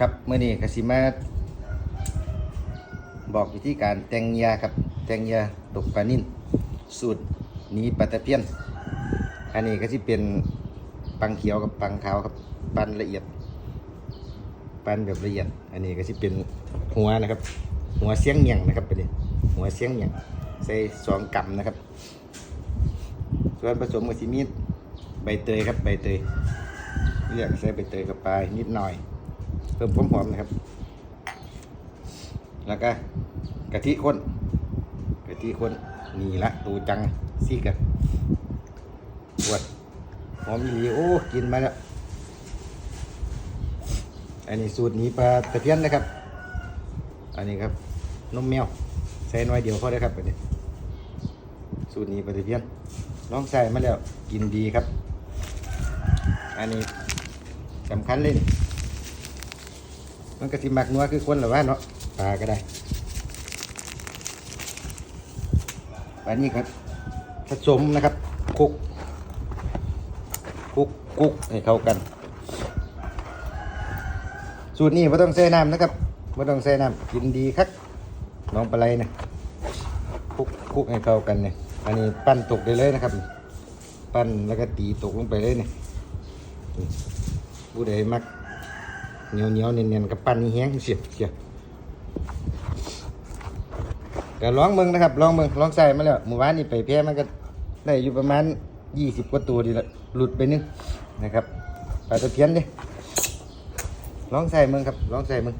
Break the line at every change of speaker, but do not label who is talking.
ครับเมื่อนี้กสิมาบอกวิธีการแต่งยาครับ แต่งยาตกปลานิ่นสูตรนี้ปลาตะเพียน อันนี้ก็ที่เป็นปังเขียวกับปังขาวครับปั้นละเอียด ปั้นแบบละเอียด อันนี้ก็ที่เป็นหัวนะครับ หัวเสียงเหมียงนะครับเป็นหัวเสียงเหมียงใส่สองกำนะครับ ส่วนผสมกับซีมีใบเตยครับใบเตยเลือกใส่ใบเตยเข้าไปนิดหน่อย เพิ่มความหอมนะครับ แล้วก็กะทิข้นกะทิข้นนี่ละตูจังซี่กันปวดหอมอีหลีโอ้กินมาแล้วอันนี้สูตรนี้ปลาตะเพียนนะครับ อันนี้ครับนมแมวใส่น้อยเดียวพอได้ครับอันนี้สูตรนี้ปลาตะเพียนลองใส่มาแล้วกินดีครับ อันนี้สำคัญเลยนี่ มันก็สิมักนัวคือคนหรือว่าเนาะปลาก็ได้อันนี้ครับผสมนะครับคลุกคลุกคลุกให้เข้ากัน สูตรนี้ไม่ต้องใส่น้ำนะครับไม่ต้องใส่น้ำกินดีครับน้องปลาไหลนี่ยคลุกคลุกให้เข้ากันเนี่ยอันนี้ปั้นตกได้เลยนะครับ ปั้นแล้วก็ตีตกลงไปเลยเนี่ยผู้ใดมัก เหนียวเหนียวๆเนียนๆกับปั้นนี่แห้งเสียบเสียบก็ลองมึงนะครับลองมึงลองใส่มาแล้วหมู่บ้านนี่ไปแพ้มันก็ได้อยู่ประมาณยี่สิบกว่าตัวดีละหลุดไปนึงนะครับปลาตะเพียนดิลองใส่มึงครับลองใส่มึง